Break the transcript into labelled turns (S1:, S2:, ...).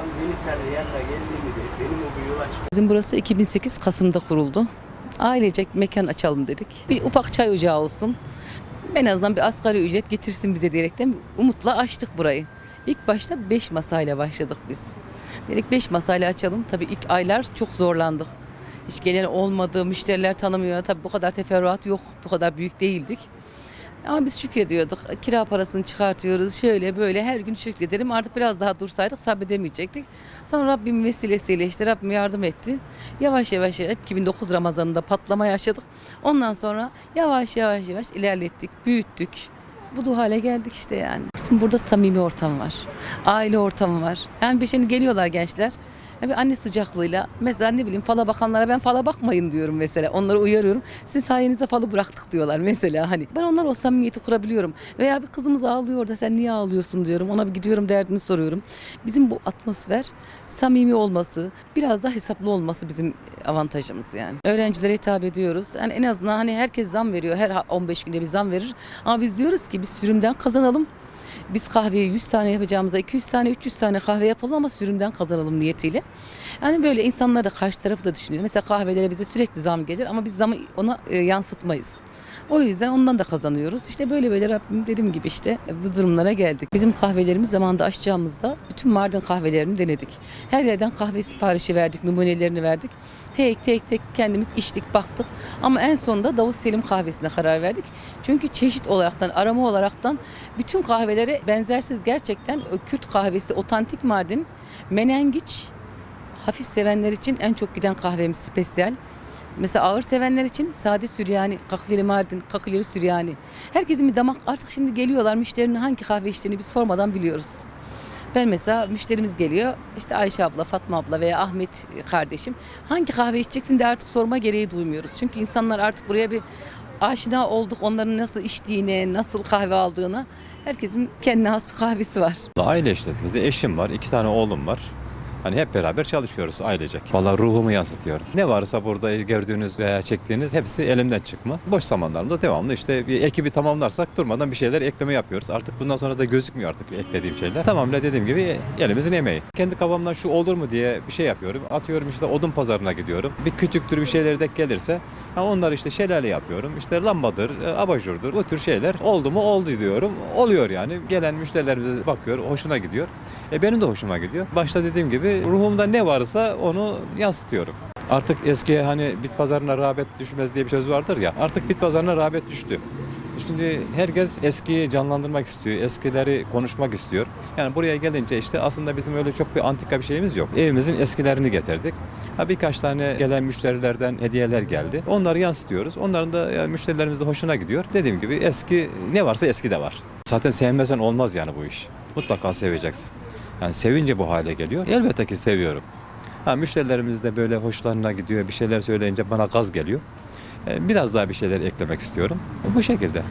S1: Abi beni tanıyanla geldi mi. Benim o bu yola çık.
S2: Bizim burası 2008 Kasım'da kuruldu. Ailecek mekan açalım dedik. Bir ufak çay ocağı olsun. En azından bir asgari ücret getirsin bize diyerekten umutla açtık burayı. İlk başta 5 masayla başladık biz. Dedik 5 masayla açalım. Tabii ilk aylar çok zorlandık. Hiç gelen olmadı, müşteriler tanımıyor. Tabii bu kadar teferruat yok, bu kadar büyük değildik. Ama biz şükrediyorduk. Kira parasını çıkartıyoruz. Şöyle böyle her gün şükredelim. Artık biraz daha dursaydık sabredemeyecektik. Sonra Rabbim vesilesiyle işte Rabbim yardım etti. Yavaş yavaş hep 2009 Ramazan'ında patlama yaşadık. Ondan sonra yavaş yavaş yavaş ilerlettik, büyüttük. Bu hale geldik işte yani. Burada samimi ortam var. Aile ortamı var. Yani şimdi geliyorlar gençler. Yani bir anne sıcaklığıyla mesela ne bileyim fala bakanlara ben fala bakmayın diyorum mesela. Onları uyarıyorum. Sizin sayenizde falı bıraktık diyorlar mesela hani. Ben onlara o samimiyeti kurabiliyorum. Veya bir kızımız ağlıyor da sen niye ağlıyorsun diyorum. Ona bir gidiyorum derdini soruyorum. Bizim bu atmosfer samimi olması, biraz da hesaplı olması bizim avantajımız yani. Öğrencilere hitap ediyoruz. Yani en azından hani herkes zam veriyor. Her 15 günde bir zam verir. Ama biz diyoruz ki biz sürümden kazanalım. Biz kahveyi 100 tane yapacağımıza 200 tane 300 tane kahve yapalım ama sürümden kazanalım niyetiyle. Yani böyle insanlar da karşı tarafı da düşünüyor. Mesela kahvelere bize sürekli zam gelir ama biz zamı ona e, yansıtmayız. O yüzden ondan da kazanıyoruz. İşte böyle böyle Rabbim dediğim gibi işte bu durumlara geldik. Bizim kahvelerimiz zamanında açacağımızda bütün Mardin kahvelerini denedik. Her yerden kahve siparişi verdik, numunelerini verdik. Tek tek tek kendimiz içtik, baktık. Ama en sonunda Davut Selim kahvesine karar verdik. Çünkü çeşit olaraktan, arama olaraktan bütün kahvelere benzersiz gerçekten Kürt kahvesi, otantik Mardin, menengiç, hafif sevenler için en çok giden kahvemiz spesiyel. Mesela ağır sevenler için sade Süryani, kakileli Mardin, kakileli Süryani. Herkesin bir damak artık şimdi geliyorlar müşterinin hangi kahve içtiğini biz sormadan biliyoruz. Ben mesela müşterimiz geliyor işte Ayşe abla, Fatma abla veya Ahmet kardeşim hangi kahve içeceksin de artık sorma gereği duymuyoruz. Çünkü insanlar artık buraya bir aşina olduk onların nasıl içtiğine, nasıl kahve aldığına. Herkesin kendine has bir kahvesi var.
S3: Aile işletmesi, eşim var, iki tane oğlum var. Hani hep beraber çalışıyoruz ailecek. Vallahi ruhumu yansıtıyor. Ne varsa burada gördüğünüz veya çektiğiniz hepsi elimden çıkma. Boş zamanlarımda devamlı işte bir ekibi tamamlarsak durmadan bir şeyler ekleme yapıyoruz. Artık bundan sonra da gözükmüyor artık eklediğim şeyler. Tamamıyla dediğim gibi elimizin emeği. Kendi kafamdan şu olur mu diye bir şey yapıyorum. Atıyorum işte odun pazarına gidiyorum. Bir kütüktür bir şeyler denk gelirse Ha onlar işte şelale yapıyorum. İşte lambadır, e, abajurdur. Bu tür şeyler oldu mu oldu diyorum. Oluyor yani. Gelen müşterilerimize bakıyor. Hoşuna gidiyor. E benim de hoşuma gidiyor. Başta dediğim gibi ruhumda ne varsa onu yansıtıyorum. Artık eski hani bit pazarına rağbet düşmez diye bir söz vardır ya. Artık bit pazarına rağbet düştü. Şimdi herkes eskiyi canlandırmak istiyor, eskileri konuşmak istiyor. Yani buraya gelince işte aslında bizim öyle çok bir antika bir şeyimiz yok. Evimizin eskilerini getirdik. Ha birkaç tane gelen müşterilerden hediyeler geldi. Onları yansıtıyoruz. Onların da yani müşterilerimiz de hoşuna gidiyor. Dediğim gibi eski ne varsa eski de var. Zaten sevmezsen olmaz yani bu iş. Mutlaka seveceksin. Yani sevince bu hale geliyor. Elbette ki seviyorum. Ha müşterilerimiz de böyle hoşlarına gidiyor. Bir şeyler söyleyince bana gaz geliyor. E, Biraz daha bir şeyler eklemek istiyorum. Bu şekilde.